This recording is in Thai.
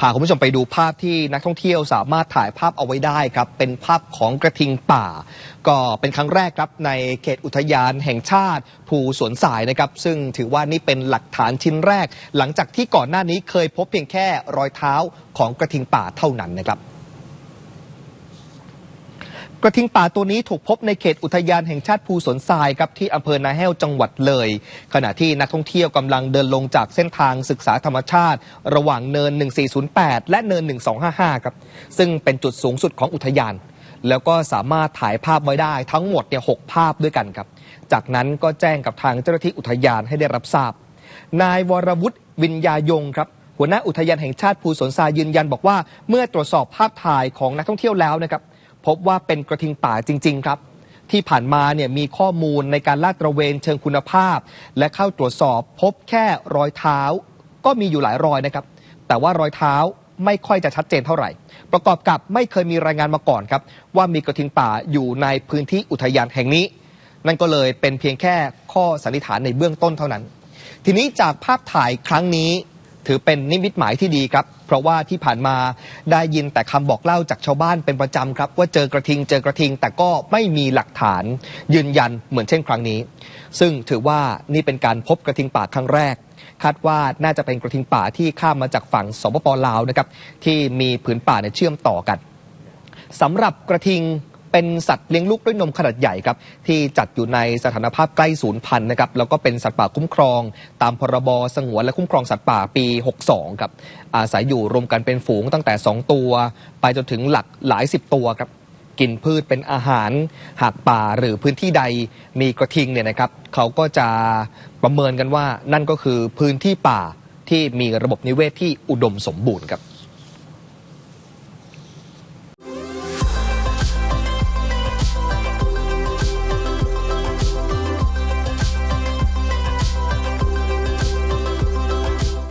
พาคุณผู้ชมไปดูภาพที่นักท่องเที่ยวสามารถถ่ายภาพเอาไว้ได้ครับ เป็นภาพของกระทิงป่า ก็เป็นครั้งแรกครับในเขตอุทยานแห่งชาติ ภูสวนสายนะครับ ซึ่งถือว่านี่เป็นหลักฐานชิ้นแรก หลังจากที่ก่อนหน้านี้เคยพบเพียงแค่รอยเท้าของกระทิงป่าเท่านั้นนะครับ กระทิงป่าตัวนี้ถูกพบในเขตอุทยานแห่งชาติภูสนทรายครับที่อำเภอนาแห้วจังหวัดเลย ขณะที่นักท่องเที่ยวกำลังเดินลงจากเส้นทางศึกษาธรรมชาติ ระหว่างเนิน 1408 และเนิน 1255 ครับ ซึ่งเป็นจุดสูงสุดของอุทยาน แล้วก็สามารถถ่ายภาพไว้ได้ทั้งหมดเนี่ยหภาพด้วยกันครับ จากนั้นก็แจ้งกับทางเจ้าหน้าที่อุทยานให้ได้รับทราบ นายวรวุฒิวิญญายงครับหัวหน้าอุทยานแห่งชาติภูสนทรายยืนยันบอกว่า เมื่อตรวจสอบภาพถ่ายของนักท่องเที่ยวแล้วนะครับ พบว่าเป็นกระทิงป่าจริง ๆ ครับ ที่ผ่านมาเนี่ยมีข้อมูลในการลาดตระเวนเชิงคุณภาพ และเข้าตรวจสอบ พบแค่รอยเท้า ก็มีอยู่หลายรอยนะครับ แต่ว่ารอยเท้าไม่ค่อยจะชัดเจนเท่าไหร่ ประกอบกับไม่เคยมีรายงานมาก่อนครับ ว่ามีกระทิงป่าอยู่ในพื้นที่อุทยานแห่งนี้ นั่นก็เลยเป็นเพียงแค่ข้อสันนิษฐานในเบื้องต้นเท่านั้น ทีนี้จากภาพถ่ายครั้งนี้ ถือเป็นนิมิตหมายที่ดีครับ เพราะว่าที่ผ่านมาได้ยินแต่คำบอกเล่าจากชาวบ้านเป็นประจำครับ ว่าเจอกระทิงเจอกระทิง แต่ก็ไม่มีหลักฐาน ยืนยันเหมือนเช่นครั้งนี้ ซึ่งถือว่านี่เป็นการพบกระทิงป่าครั้งแรก คาดว่าน่าจะเป็นกระทิงป่าที่ข้ามมาจากฝั่งสปปลาวนะครับที่มีผืนป่าเนี่ยเชื่อมต่อกันสำหรับกระทิง เป็นสัตว์เลี้ยงลูกด้วยนมขนาดใหญ่ครับที่จัดอยู่ในสถานภาพใกล้สูญพันธุ์นะครับแล้วก็เป็นสัตว์ป่าคุ้มครอง ตามพรบสงวนและคุ้มครองสัตว์ป่าปี 62 ครับ อาศัยอยู่รวมกันเป็นฝูงตั้งแต่ 2 ตัว ไปจนถึงหลักหลายสิบตัวครับกินพืชเป็นอาหาร หากป่าหรือพื้นที่ใดมีกระทิงเนี่ยนะครับเขาก็จะประเมินกันว่านั่นก็คือพื้นที่ป่าที่มีระบบนิเวศที่อุดมสมบูรณ์ครับ